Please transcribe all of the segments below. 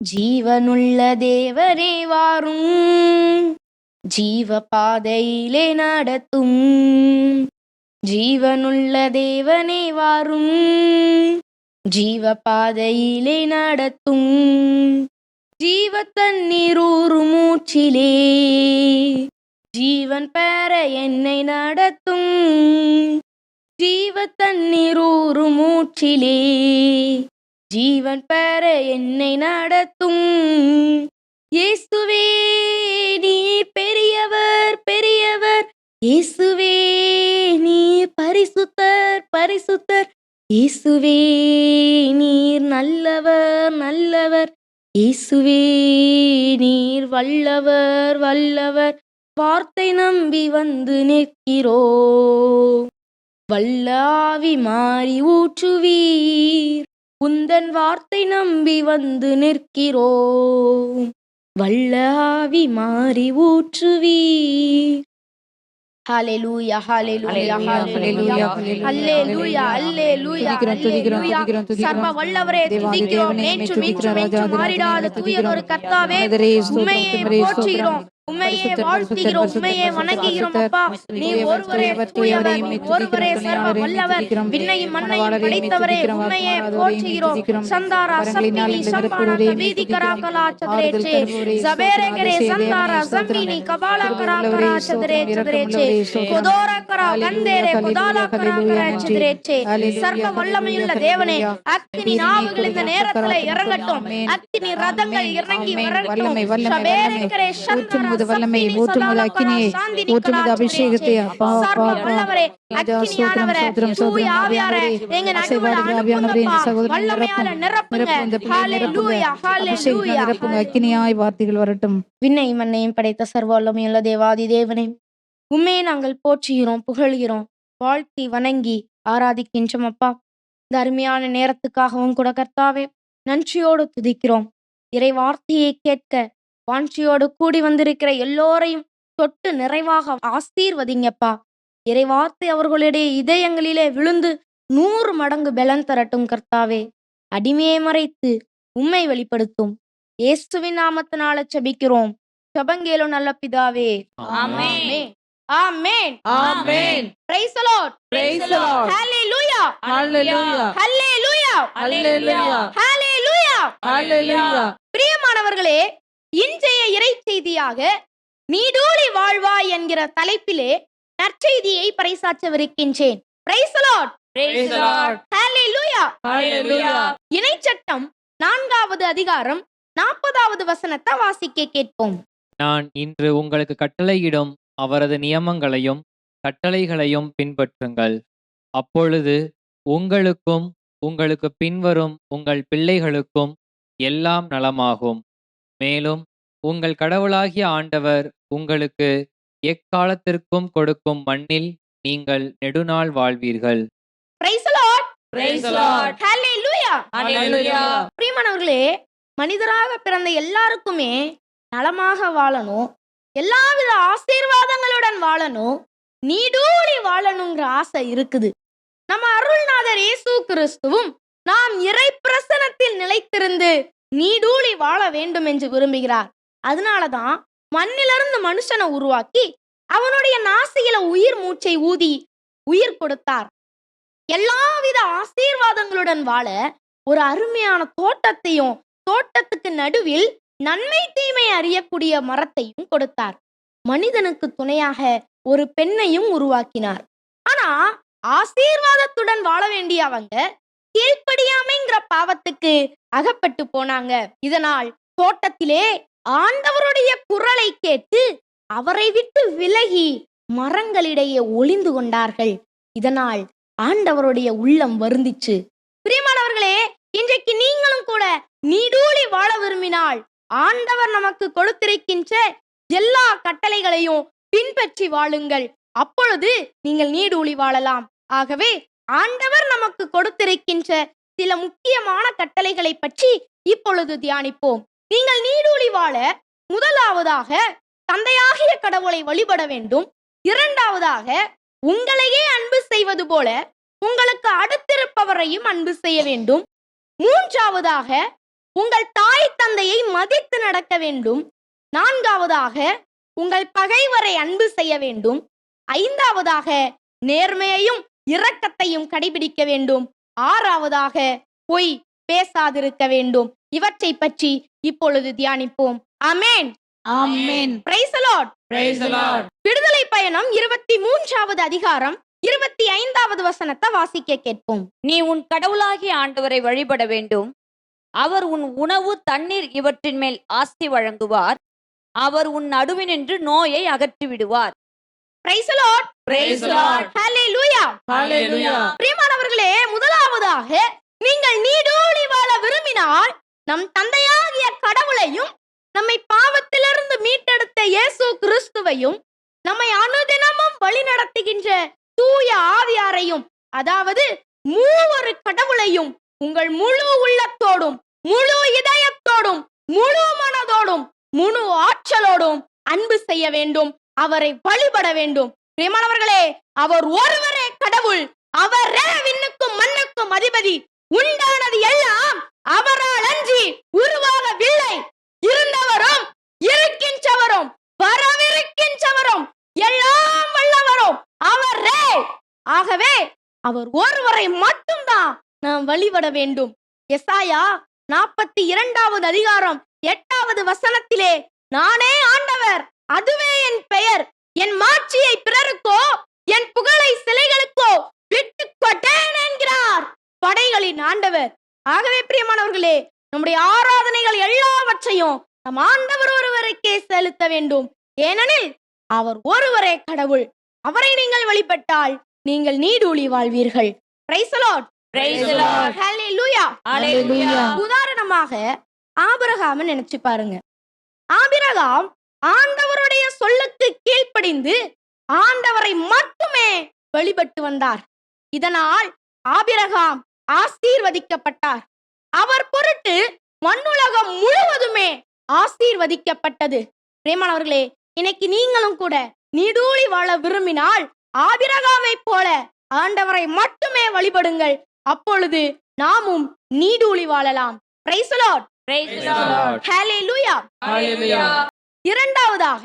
ஜீவனுள்ள தேவரே வாரும் ஜீவ பாதையிலே நடத்தும் ஜீவனுள்ள தேவனே வாரும் ஜீவ பாதையிலே நடத்தும் ஜீவ தண்ணீரூறு மூச்சிலே ஜீவன் பெற என்னை நடத்தும் ஜீவ தண்ணீரூறு மூச்சிலே ஜீவன் பெற என்னை நடத்தும். இயேசுவே நீ பெரியவர் பெரியவர். இயேசுவே நீ பரிசுத்தர் பரிசுத்தர். இயேசுவே நீர் நல்லவர் நல்லவர். இயேசுவே நீர் வல்லவர் வல்லவர். வார்த்தை நம்பி வந்து நிற்கிறோ வல்லாவி மாறி ஊற்றுவீர். உந்தன் வார்த்தை நம்பி வந்து நிற்கிறோம் வல்லாவி மாறி ஊற்றுவீர். ஹalleluya ஹalleluya ஹalleluya ஹalleluya ஹalleluya துதிக்கிறோம். சர்வ வல்லவரே துதிக்கிறோம். துதிக்கிறோம், என்றும் ராஜாதி மாறிடாத தூயதொரு. கர்த்தாவே உம்மையே போற்றுகிறோம். பரிசுத்தர், வாழ்த்துகிறோம் பரிசுத்தர், வணங்குகிறோம். அப்பா நீ ஒருவரே தூயவர், நீ ஒருவரே சர்வ வல்லவர். விண்ணையும் மண்ணையும் படைத்தவரே துதிக்கிறோம், உம்மையே ஆத்மாவாரே, மெய் போற்றுகிறோம். சந்தாரா சம்பினி சம்பானா துதிக்கிறோம். கராகலா சதுரேச்சே ஸ்தோத்திரம், சந்தாரா சம்பினி. கபாலா கரா கிருபையுள்ளவரே, கரா சதுரே சதுரேச்சே. கொதோர கரா கந்தேரே கொதாலா கரா ஹalleluya, கரா நன்றி. சதுரேச்சே சர்வ வல்லமையுள்ள தேவனே. அக்கினி நாவுகள் இந்த நேரத்துல. இறங்கட்டும். அக்கினி ரதங்கள். இறங்கி. வரட்டும் சபேரகரே. சந்தாரா ஊற்றுமுது வல்லமை, கரா அக்கினியை, அபிஷேகத்தை. அப்பா, அப்பா. அக்கினியாய் வார்த்தைகள் வரட்டும். விண்ணை மண்ணையும் படைத்த சர்வ வல்லமையுள்ள தேவாதி தேவனே. உண்மையை நாங்கள் போற்றுகிறோம் புகழ்கிறோம். வாழ்த்தி வணங்கி ஆராதிக்கின்றோம் அப்பா. இந்த அருமையான நேரத்துக்காகவும் கூட கர்த்தாவே நன்றியோடு துதிக்கிறோம். இறை வார்த்தையை கேட்க வாஞ்சியோடு கூடி வந்திருக்கிற எல்லோரையும் தொட்டு நிறைவாக ஆசீர்வதிங்கப்பா இறை வார்த்தை அவர்களுடைய இதயங்களிலே விழுந்து நூறு மடங்கு பலன் தரட்டும் கர்த்தாவே அடிமையை மறைத்து உம்மை வெளிப்படுத்தும் இயேசுவின் நாமத்தினால செபிக்கிறோம் செபங்கேலோ நல்ல பிதாவே Amen. Amen Amen. Praise the Lord. Hallelujah. Hallelujah. Hallelujah Hallelujah. பிரியமானவர்களே இன்றைய இறை செய்தியாக நீடூழி வாழ்வாய் என்கிற தலைப்பிலே நற்செய்தியை பறைசாற்றவிருக்கின்றேன். இணைச்சட்டம் நான்காவது அதிகாரம் நாற்பதாவது வசனத்தை வாசிக்க கேட்போம். நான் இன்று உங்களுக்கு கட்டளையிடும் அவரது நியமங்களையும் கட்டளைகளையும் பின்பற்றுங்கள். அப்பொழுது உங்களுக்கும் உங்களுக்கு பின்வரும் உங்கள் பிள்ளைகளுக்கும் எல்லாம் நலமாகும். மேலும் உங்கள் கடவுளாகிய ஆண்டவர் உங்களுக்கு எக்காலத்திற்கும் கொடுக்கும் மண்ணில் நீங்கள் நெடுநாள் வாழ்வீர்கள் price the Lord Praise the Lord. ஹalleluya Hallelujah. பிரியமானவர்களே மனிதராக பிறந்த எல்லாருக்குமே நலமாக வாழணும் எல்லாவித ஆசீர்வாதங்களுடன் வாழணும் நீடூழி வாழணுங்கிற ஆசை இருக்குது நம்ம அருள்நாதர் இயேசு கிறிஸ்துவும் நாம் இறை பிரசனத்தில் நிலைத்திருந்து நீடூழி வாழ வேண்டும் என்று விரும்புகிறார். அதனாலதான் மண்ணிலிருந்து மனுஷனை உருவாக்கி அவனுடைய நாசியில உயிர் மூச்சை ஊதி உயிர் கொடுத்தார். எல்லாவித ஆசீர்வாதங்களுடன் வாழ ஒரு அருமையான தோட்டத்தையும் தோட்டத்துக்கு நடுவில் நன்மை தீமை அறியக்கூடிய மரத்தையும் கொடுத்தார். மனிதனுக்கு துணையாக ஒரு பெண்ணையும் உருவாக்கினார். ஆனா ஆசீர்வாதத்துடன் வாழ வேண்டிய அவங்க கீழ்ப்படியாமைங்கிற பாவத்துக்கு அகப்பட்டு போனாங்க. இதனால் தோட்டத்திலே ஆண்டவருடைய குரலை கேட்டு அவரை விட்டு விலகி மரங்களிடையே ஒளிந்து கொண்டார்கள். இதனால் ஆண்டவருடைய உள்ளம் வருந்திச்சு. பிரியமானவர்களே இன்றைக்கு நீங்களும் கூட நீடூழி வாழ விரும்பினால் ஆண்டவர் நமக்கு கொடுத்திருக்கின்ற எல்லா கட்டளைகளையும் பின்பற்றி வாழுங்கள். அப்பொழுது நீங்கள் நீடூழி வாழலாம். ஆகவே ஆண்டவர் நமக்கு கொடுத்திருக்கின்ற சில முக்கியமான கட்டளைகளை பற்றி இப்பொழுது தியானிப்போம். நீங்கள் நீடூழி வாழ முதலாவதாக தந்தையாகிய கடவுளை வழிபட வேண்டும். இரண்டாவதாக உங்களையே அன்பு செய்வது போல உங்களுக்கு அடுத்திருப்பவரையும் அன்பு செய்ய வேண்டும். மூன்றாவதாக உங்கள் தாய் தந்தையை மதித்து நடக்க வேண்டும். நான்காவதாக உங்கள் பகைவரை அன்பு செய்ய வேண்டும். ஐந்தாவதாக நேர்மையையும் இரக்கத்தையும் கடைபிடிக்க வேண்டும். ஆறாவதாக பொய் பேசாதிருக்க வேண்டும். இவற்றை பற்றி இப்பொழுது தியானிப்போம். அமேன் ஆமென். Praise the Lord. Praise the Lord. விடுதலை பயணம் இருபத்தி மூன்றாவது அதிகாரம் இருபத்தி ஐந்தாவது வசனத்தை வாசிக்க கேட்போம். நீ உன் கடவுளாகிய ஆண்டவரை வழிபட வேண்டும். அவர் உன் உணவு தண்ணீர் இவற்றின் மேல் ஆஸ்தி வழங்குவார். அவர் உன் நடுவினின்று நோயை அகற்றி விடுவார் Praise the Lord. Praise the Lord. Hallelujah. Hallelujah. பிரியமானவர்களே முதலாவதாக நீங்கள் நீடூழி வாழ விரும்பினால் நம் தந்தையாகிய கடவுளையும் நம்மை பாவத்திலிருந்து மீட்டெடுத்த இயேசு கிறிஸ்துவையும் நம்மை அனுதினமும் வழி நடத்துகின்ற தூய ஆவியாரையும் அதாவது மூவரு கடவுளையும் உங்கள் முழு உள்ளத்தோடும் முழு இதயத்தோடும் முழு மனதோடும் முழு ஆற்றலோடும் அன்பு செய்ய வேண்டும் அவரை வழிபட வேண்டும். பிரியமானவர்களே அவர் ஒருவரே கடவுள். அவரே விண்ணுக்கும் மண்ணுக்கும் அதிபதி. உண்டானது எல்லாம் அவரால் அன்றி உருவாகவில்லை. இருந்தவரும் இருக்கின்றவரும் வரவிருக்கின்றவரும் எல்லாம் வல்லவரும் அவரே ஆகவே அவர் ஒருவரை மட்டும்தான் நாம் வழிபட வேண்டும். எசாயா நாற்பத்தி இரண்டாவது அதிகாரம் எட்டாவது வசனத்திலே நானே ஆண்டவர் அதுவே என் பெயர். என் மாட்சியை பிறருக்கோ என் புகழை சிலைகளுக்கோ விட்டு கொட்டேன் என்கிறார். படைகளின் ஆண்டவர். ஆகவே பிரியமானவர்களே நம்முடைய ஆராதனைகள் எல்லாவற்றையும் நம் ஆண்டவர் ஒருவருக்கே செலுத்த வேண்டும். ஏனெனில் அவர் ஒருவரே கடவுள். அவரை நீங்கள் வழிபட்டால் நீங்கள் நீடூழி வாழ்வீர்கள். உதாரணமாக ஆபிரகாம நினைச்சு பாருங்க. ஆபிரகாம் ஆண்டவருடைய சொல்லுக்கு கீழ்ப்படிந்து ஆண்டவரை மட்டுமே வழிபட்டு வந்தார். இதனால் ஆபிரகாம் ஆசீர்வதிக்கப்பட்டார். அவர் பொருட்டு மண்ணுலகம் முழுவதுமே ஆசீர்வதிக்கப்பட்டது. பிரேமானவர்களே இன்னைக்கு நீங்களும் கூட நீடூழி வாழ விரும்பினால் ஆபிரகாமை போல ஆண்டவரை மட்டுமே வழிபடுங்கள். அப்பொழுது நாமும் நீடூழி வாழலாம். Lord. Praise the இரண்டாவதாக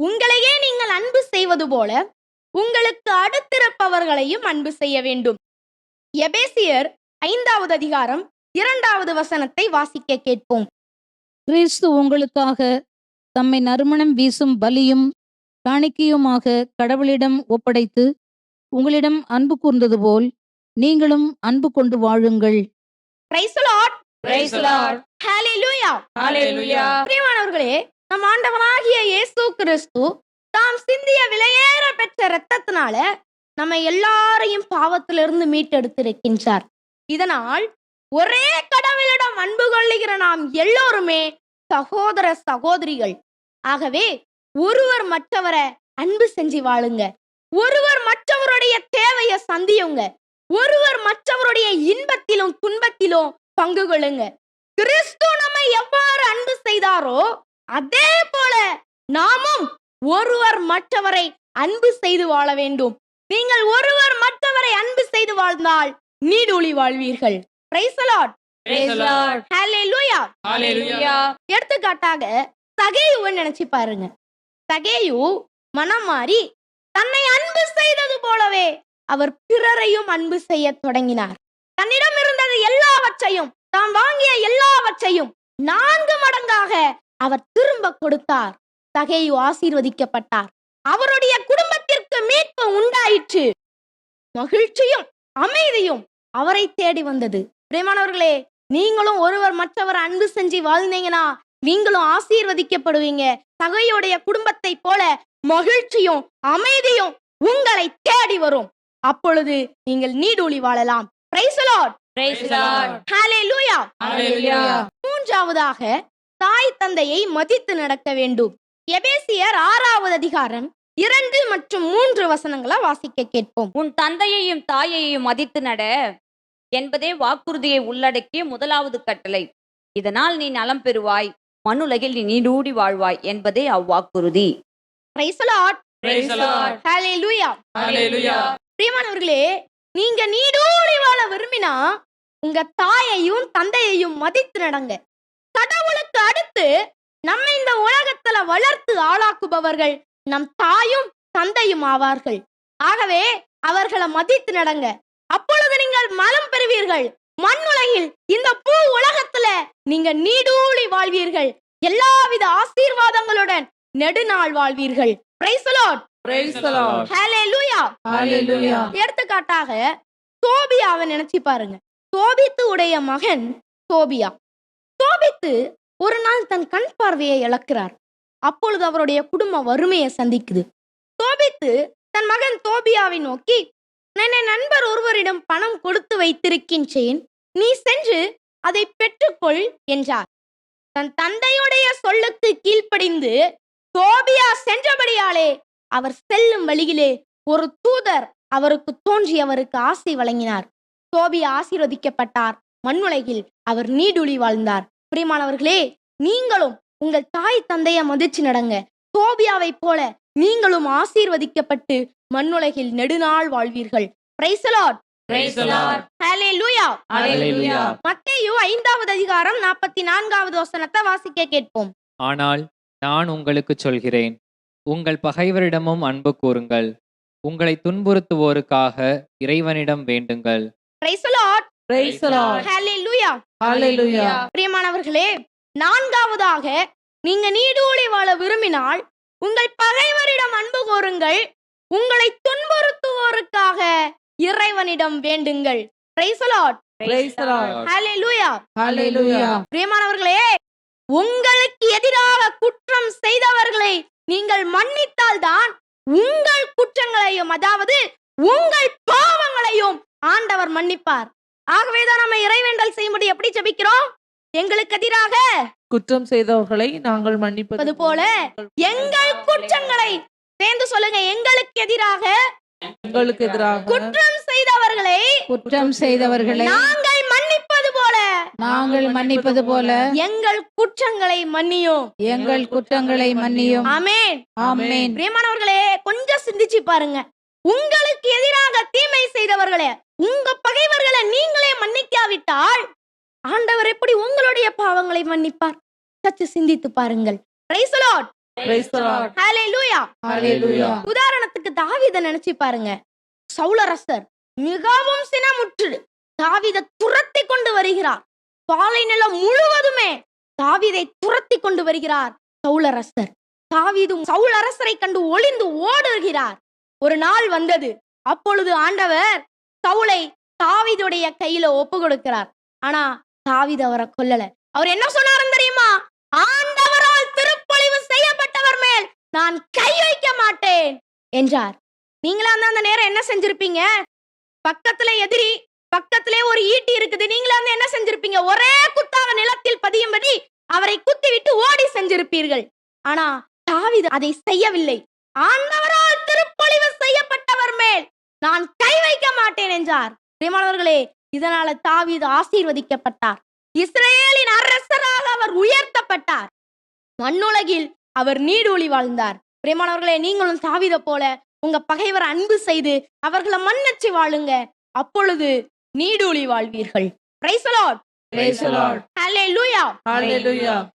உங்களையே நீங்கள் அன்பு செய்வது போல உங்களுக்கு அடுத்திருப்பவர்களையும் அன்பு செய்ய வேண்டும் எபேசியர் ஐந்தாவது அதிகாரம் இரண்டாவது வசனத்தை வாசிக்க கேட்போம் கிறிஸ்து உங்களுக்காக தம்மை நறுமணம் வீசும் பலியும் காணிக்கையுமாக கடவுளிடம் ஒப்படைத்து உங்களிடம் அன்பு கூர்ந்தது போல் நீங்களும் அன்பு கொண்டு வாழுங்கள் Praise the Lord. Praise the Lord. Hallelujah. Hallelujah. பிரியமானவர்களே நம் ஆண்டவனாகிய இயேசு கிறிஸ்து தாம் சிந்திய விலையேற பெற்ற இரத்தத்தினால நம்ம எல்லாரையும் பாவத்திலிருந்து மீட்டெடுத்திருக்கின்றார். இதனால் ஒரே கடவுளிடம் அன்பு கொள்ளுகிற நாம் எல்லோருமே சகோதர சகோதரிகள். ஆகவே ஒருவர் மற்றவரை அன்பு செஞ்சு வாழுங்க. ஒருவர் மற்றவருடைய தேவையை சந்தியுங்க. ஒருவர் மற்றவருடைய இன்பத்திலும் துன்பத்திலும் பங்கு கொள்ளுங்க. கிறிஸ்து நம்மை எவ்வாறு அன்பு செய்தாரோ அதே போல நாமும் ஒருவர் மற்றவரை அன்பு செய்து வாழ வேண்டும். நீங்கள் ஒருவர் மற்றவரை அன்பு செய்து வாழ்ந்தால் நீடூழி வாழ்வீர்கள். எடுத்துக்காட்டாக சகேயுவை நினைச்சு பாருங்க. சகேயு மனம் மாறி தன்னை அன்பு செய்தது போலவே அவர் பிறரையும் அன்பு செய்ய தொடங்கினார். தன்னிடம் இருந்தது எல்லாவற்றையும் தாம் வாங்கிய எல்லாவற்றையும் நான்கு மடங்காக அவர் திரும்ப கொடுத்தார். சகேயு ஆசீர்வதிக்கப்பட்டார். அவருடைய குடும்பத்திற்கு மீட்பு உண்டாயிற்று. மகிழ்ச்சியும் அமைதியும் அவரை தேடி வந்தது. பிரியமானவர்களே நீங்களும் ஒருவர் மற்றவர் அன்பு செஞ்சு வாழ்ந்தீங்கன்னா நீங்களும் ஆசீர்வதிக்கப்படுவீங்க. சகையுடைய குடும்பத்தை போல மகிழ்ச்சியும் அமைதியும் உங்களை தேடி வரும். அப்பொழுது நீங்கள் நீடூழி வாழலாம். மூன்றாவதாக தாய் தந்தையை மதித்து நடக்க வேண்டும். எபேசியர் ஆறாவது அதிகாரம் இரண்டு மற்றும் மூன்று வசனங்களை வாசிக்க கேட்போம். உன் தந்தையையும் தாயையும் மதித்து நட என்பதே வாக்குறுதியை உள்ளடக்கிய முதலாவது கட்டளை. இதனால் நீ நலம் பெறுவாய் மண்ணுலகில் நீ நீடூடி வாழ்வாய் என்பதே அவ்வாக்குறுதி. பிரியமானவர்களே நீங்க நீடூழி வாழ விரும்பினா உங்க தாயையும் தந்தையையும் மதித்து நடங்க. கடவுளுக்கு அடுத்து நம்ம இந்த உலகத்துல வளர்த்து ஆளாக்குபவர்கள் நம் தாயும் தந்தையும் ஆவார்கள். ஆகவே அவர்களை மதித்து நடங்க. அப்பொழுது நீங்கள் மலம் பெறுவீர்கள். மண் உலகில் இந்த பூ உலகத்துல நீங்க நீடூழி வாழ்வீர்கள். எல்லாவித ஆசீர்வாதங்களுடன் நெடுநாள் வாழ்வீர்கள். எடுத்துக்காட்டாக தோபியாவை நினைச்சு பாருங்க. தோபித்து உடைய மகன் தோபியா சோபித்து ஒரு நாள் தன் கண் பார்வையை இழக்கிறார். அப்பொழுது அவருடைய குடும்பம் வறுமையை சந்திக்குது. தோபித்து தன் மகன் தோபியாவை நோக்கி நான் என் நண்பர் ஒருவரிடம் பணம் கொடுத்து வைத்திருக்கின்றேன். நீ சென்று அதை பெற்றுக்கொள் என்றார். தன் தந்தையுடைய சொல்லுக்கு கீழ்ப்படிந்து தோபியா சென்றபடியாலே அவர் செல்லும் வழியிலே ஒரு தூதர் அவருக்கு தோன்றி அவருக்கு ஆசை வழங்கினார். தோபியா ஆசீர்வதிக்கப்பட்டார். மண்ணுலகில் அவர் நீடுழி வாழ்ந்தார். பிரியமானவர்களே நீங்களும் உங்கள் தாய் தந்தையை மதிச்சு நடங்க. தோபியாவைப் போல நீங்களும் ஆசீர்வதிக்கப்பட்டு மண்ணுலகில் நெடுநாள் வாழ்வீர்கள். மத்தேயு ஐந்தாவது அதிகாரம் நாற்பத்தி நான்காவது வசனத்தை வாசிக்க கேட்போம். ஆனால் நான் உங்களுக்கு சொல்கிறேன். உங்கள் பகைவரிடமும் அன்பு கூறுங்கள். உங்களை துன்புறுத்துவோருக்காக இறைவனிடம் வேண்டுங்கள். பிரியமானவர்களே நான்காவதாக நீங்க நீடூழி வாழ விரும்பினால் உங்கள் பகைவரிடம் அன்பு கூறுங்கள் உங்களை துன்புறுத்துவோருக்காக இறைவனிடம் வேண்டுங்கள். பிரியமானவர்களே உங்களுக்கு எதிராக குற்றம் செய்தவர்களை நீங்கள் மன்னித்தால் தான் உங்கள் குற்றங்களையும் அதாவது உங்கள் பாவங்களையும் ஆண்டவர் மன்னிப்பார். ஆகவேதான் நம்ம இறைவேண்டல் செய்யும்படி எப்படி ஜெபிக்கிறோம்? எங்களுக்கு எதிராக குற்றம் செய்தவர்களை நாங்கள் மன்னிப்பது போல எங்கள் குற்றங்களை சேர்ந்து சொல்லுங்க. எங்களுக்கு எதிராக எங்களுக்கு எதிராக குற்றம் செய்தவர்களை குற்றம் செய்தவர்களை நாங்கள் மன்னிப்பது போல நாங்கள் மன்னிப்பது போல எங்கள் குற்றங்களை மன்னியும். எங்கள் குற்றங்களை மன்னியும். ஆமென். ஆமென். பிரியமானவர்களே கொஞ்சம் சிந்திச்சு பாருங்க. உங்களுக்கு எதிராக தீமை செய்தவர்களே உங்க பகைவர்களை நீங்களே மன்னிக்காவிட்டால் ஆண்டவர் எப்படி உங்களுடைய பாவங்களை மன்னிப்பார்? சற்று சிந்தித்து பாருங்கள். உதாரணத்துக்கு தாவீதை நினைச்சு பாருங்க. சவுலரசர் மிகவும் சினமுற்று தாவீதை துரத்தி கொண்டு வருகிறார். பாலை நிலம் முழுவதுமே தாவீதை துரத்தி கொண்டு வருகிறார் சவுலரசர் தாவீதும் சவுலரசரை கண்டு ஒளிந்து ஓடுகிறார். ஒரு நாள் வந்தது. அப்பொழுது ஆண்டவர் சவுளை தாவிதுடைய கையில ஒப்பு கொடுக்கிறார் ஆனா தாவித அவரை கொல்லல. அவர் என்ன சொன்னாருன்னு தெரியுமா? ஆண்டவரால் திருப்பொழிவு செய்யப்பட்டவர் மேல் நான் கை வைக்க மாட்டேன் என்றார். நீங்களா அந்த நேரம் என்ன செஞ்சிருப்பீங்க? பக்கத்துல எதிரி பக்கத்திலே ஒரு ஈட்டி இருக்குது. நீங்களா வந்து என்ன செஞ்சிருப்பீங்க? ஒரே குத்தாக நிலத்தில் பதியும்படி அவரை குத்திவிட்டு ஓடி செஞ்சிருப்பீர்கள். ஆனா தாவீது அதை செய்யவில்லை. ஆண்டவரால் திருப்பொழிவு செய்யப்பட்டவர் மேல் நான் கை வைக்க மாட்டேன் என்றார். பிரியமானவர்களே இதனால தாவீது ஆசீர்வதிக்கப்பட்டார். இஸ்ரேலின் அரசராக அவர் உயர்த்தப்பட்டார். மண்ணுலகில் அவர் நீடூழி வாழ்ந்தார். பிரியமானவர்களே நீங்களும் தாவீதை போல உங்க பகைவர் அன்பு செய்து அவர்களை மன்னச்சு வாழுங்க. அப்பொழுது நீடூழி வாழ்வீர்கள்.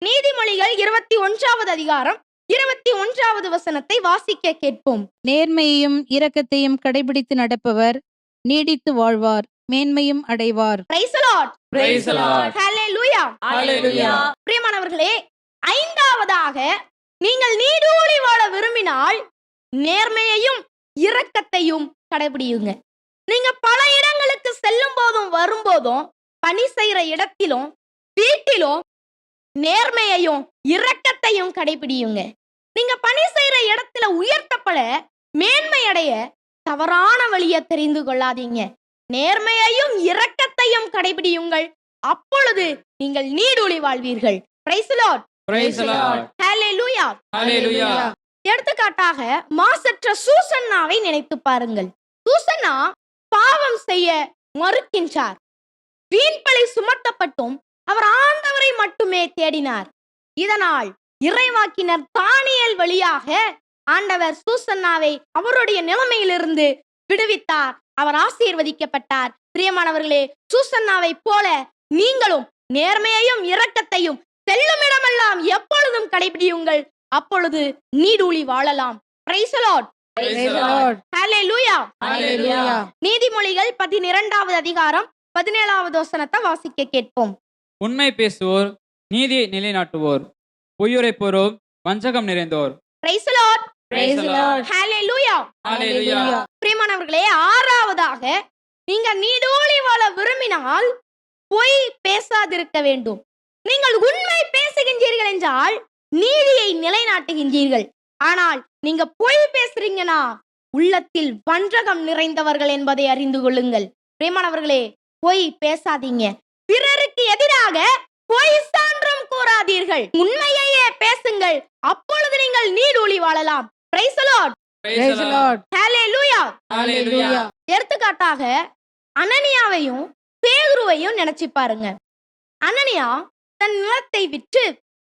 நீதிமொழிகள் இருபத்தி ஒன்றாவது அதிகாரம் இருபத்தி ஒன்றாவது வசனத்தை வாசிக்க கேட்போம் நேர்மையையும் இரக்கத்தையும் கடைபிடித்து நடப்பவர் நீடித்து வாழ்வார் மேன்மையும் அடைவார் Praise the Lord. Praise the Lord. Hallelujah. Hallelujah. பிரியமானவர்களே ஐந்தாவதாக நீங்கள் நீடூழி வாழ விரும்பினால் நேர்மையையும் இரக்கத்தையும் கடைபிடியுங்க நீங்க பல இடங்களுக்கு செல்லும் போதும் வரும்போதும் பணி செய்யற இடத்திலும் வீட்டிலும் நேர்மையையும் இரக்கத்தையும் கடைபிடியுங்க. நீங்க பணி செய்யற இடத்துல உயர்த்தப்பட மேன்மை அடைய தவறான வழியை தெரிந்து கொள்ளாதீங்க. நேர்மையையும் இரக்கத்தையும் கடைபிடியுங்கள். அப்பொழுது நீங்கள் நீடூழி வாழ்வீர்கள். எடுத்துக்காட்டாக மாசற்ற சூசன்னாவை நினைத்து பாருங்கள். சூசன்னா பாவம் செய்ய மறுக்கின்றார். வீண்பழி சுமத்தப்பட்டும் அவர் ஆண்டவரை மட்டுமே தேடினார் இதனால் இறைவாக்கினர் தானியல் வழியாக ஆண்டவர் சூசன்னாவை அவருடைய நிலைமையிலிருந்து விடுவித்தார் அவர் ஆசீர்வதிக்கப்பட்டார் பிரியமானவர்களே சூசன்னாவை போல நீங்களும் நேர்மையையும் இரக்கத்தையும் செல்லும் இடமெல்லாம் எப்பொழுதும் கடைபிடியுங்கள் அப்பொழுது நீடூழி வாழலாம் Praise the Lord. Praise the Lord. Hallelujah. Hallelujah. நீதிமொழிகள் பதினிரண்டாவது அதிகாரம் பதினேழாவது வசனத்தை வாசிக்க கேட்போம் உண்மை பேசுவோர் நீதியை நிலைநாட்டுவோர் பொய்யுரைப்போரோர் வஞ்சகம் நிறைந்தோர் Praise the Lord. Praise the Lord. Hallelujah. Hallelujah. பிரியமானவர்களே ஆறாவதாக நீங்க நீடூழி வாழ விரும்பினால் பொய் பேசாதிருக்க வேண்டும் நீங்கள் உண்மை பேசுகின்றீர்கள் என்றால் நீதியை நிலைநாட்டுகின்றீர்கள் ஆனால் நீங்க பொய் பேசுறீங்கன்னா உள்ளத்தில் வஞ்சகம் நிறைந்தவர்கள் என்பதை அறிந்து கொள்ளுங்கள் பிரியமானவர்களே பொய் பேசாதீங்க பிறருக்கு எதிராக பொய் சான்றும் கூறாதீர்கள் உண்மையையே பேசுங்கள் அப்பொழுது நீங்கள் நீடூழி வாழலாம் Praise the Lord. Praise the Lord. Hallelujah. Hallelujah. எடுத்துக்காட்டாக அனனியாவையும் பேதுருவையும் நினைச்சு பாருங்க அனனியா தன் நிலத்தை விற்று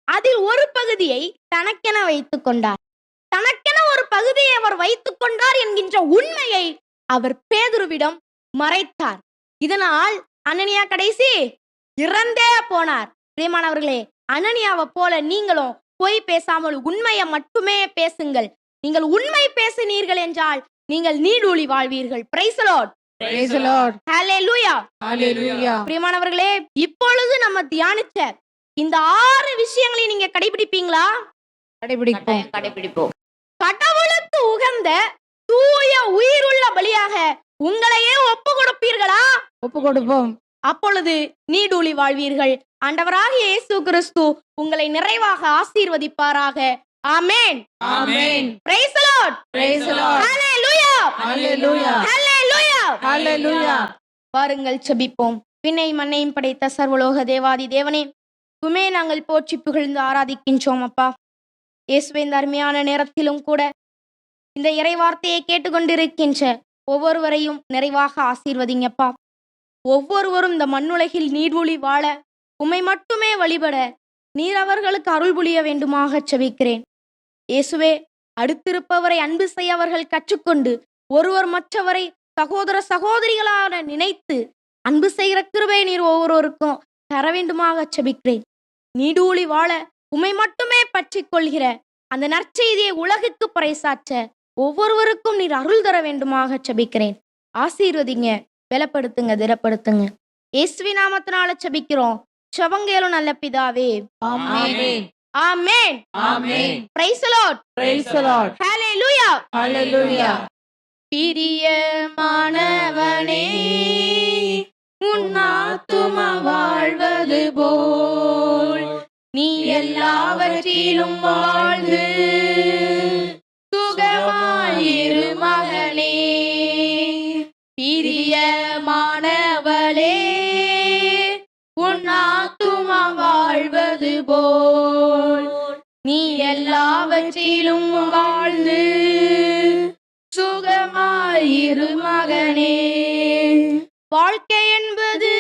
அதில் ஒரு பகுதியை தனக்கென வைத்துக் கொண்டார் தனக்கென ஒரு பகுதியை அவர் வைத்துக் கொண்டார் என்கின்ற உண்மையை அவர் பேதுருவிடம் மறைத்தார் இதனால் அனனியா கடைசி? இறந்தே போனார். பிரியமானவர்களே அனனியாவை போல நீங்களும் பொய் பேசாமல் உண்மையை மட்டுமே பேசுங்கள். நீங்கள் உண்மை பேசினீர்கள் என்றால் நீங்கள் நீடூழி வாழ்வீர்கள். பிரைசலோட் Praise the Lord. ஹalleluya Hallelujah. பிரியமானவர்களே இப்பொழுது நம்ம தியானிச்ச இந்த ஆறு விஷயங்களை நீங்க கடைபிடிப்பீங்களா? கடைபிடிப்போம். கடைபிடிப்போம். கடவுளுக்கு உகந்த தூய உயிருள்ள பலியாக உங்களையே ஒப்பு கொடுப்பீர்களா ஒப்பு கொடுப்போம் அப்பொழுது நீடூழி வாழ்வீர்கள். ஆண்டவராகிய இயேசு கிறிஸ்து உங்களை நிறைவாக ஆசீர்வதிப்பாராக. ஆமென். Amen. Praise the Lord. Hallelujah. Hallelujah. வாருங்கள் செபிப்போம் விண்ணை மண்ணையும் படைத்த சர்வலோக தேவாதி தேவனே உமே நாங்கள் போற்றி புகழ்ந்து ஆராதிக்கின்றோம் அப்பா. இயேசுவே இந்த அருமையான நேரத்திலும் கூட இந்த இறைவார்த்தையை கேட்டுக்கொண்டிருக்கின்ற ஒவ்வொருவரையும் நிறைவாக ஆசீர்வதிங்கப்பா. ஒவ்வொருவரும் இந்த மண்ணுலகில் நீர்வொளி வாழ உமை மட்டுமே வழிபட நீர் அவர்களுக்கு அருள் புரிய வேண்டுமாக செவிக்கிறேன் இயேசுவே அடுத்திருப்பவரை அன்பு செய்ய அவர்கள் கற்றுக்கொண்டு ஒருவர் மற்றவரை சகோதர சகோதரிகளாக நினைத்து அன்பு செய்கிற கிருபை நீர் ஒவ்வொருவருக்கும் தர வேண்டுமாக செபிக்கிறேன். நீடூழி வாழ உமை மட்டுமே பற்றி கொள்கிற அந்த நற்செய்தியை உலகுக்கு பறைசாற்ற ஒவ்வொருவருக்கும் நீர் அருள் தர வேண்டுமாக செபிக்கிறேன். ஆசீர்வதிங்க. பலப்படுத்துங்க திடப்படுத்துங்க இயேசுவி நாமத்தினால செபிக்கிறோம் செவங்கேலும் நல்ல பிதாவே Amen. Amen Amen. Praise Lord Praise the Lord. ஹalleluya Hallelujah. பிரியமானவனே உன்னாத்துமா வாழ்வது போல் நீ எல்லாவற்றிலும் வாழ்ந்து எல்லாவற்றிலும் வாழ்ந்து சுகமாயிரு மகனே. வாழ்க்கை என்பது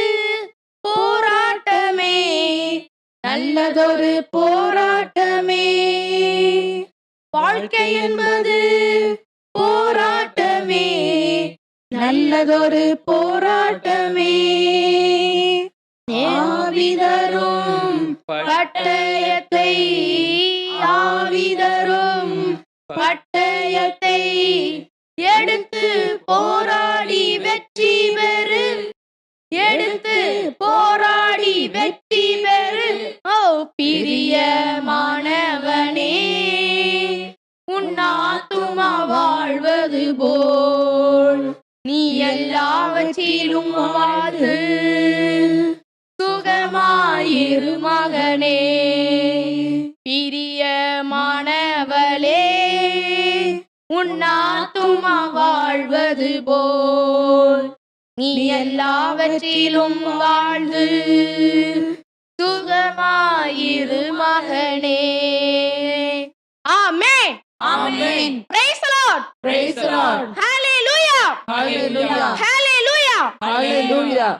போராட்டமே நல்லதொரு போராட்டமே. வாழ்க்கை என்பது போராட்டமே நல்லதொரு போராட்டமே. ஆவிதரும் பட்டயத்தை ஆவிதரும் பட்டயத்தை எடுத்து போராடி வெற்றி பெறு. எடுத்து போராடி வெற்றி பெறு. ஓ பிரியமானவனே உன்னாத்துமா வாழ்வது போல். நீ எல்லாவற்றிலும் வாழ்ந்து சுகமாயிரு மகனே. பிரியமானவளே உன்னாத்துமா வாழ்வது போல் நீ எல்லாவற்றிலும் வாழ்ந்து சுகமாயிரு மகனே ஆமென். Praise the Lord. Praise the Lord. Hallelujah. Hallelujah. Hallelujah. Hallelujah.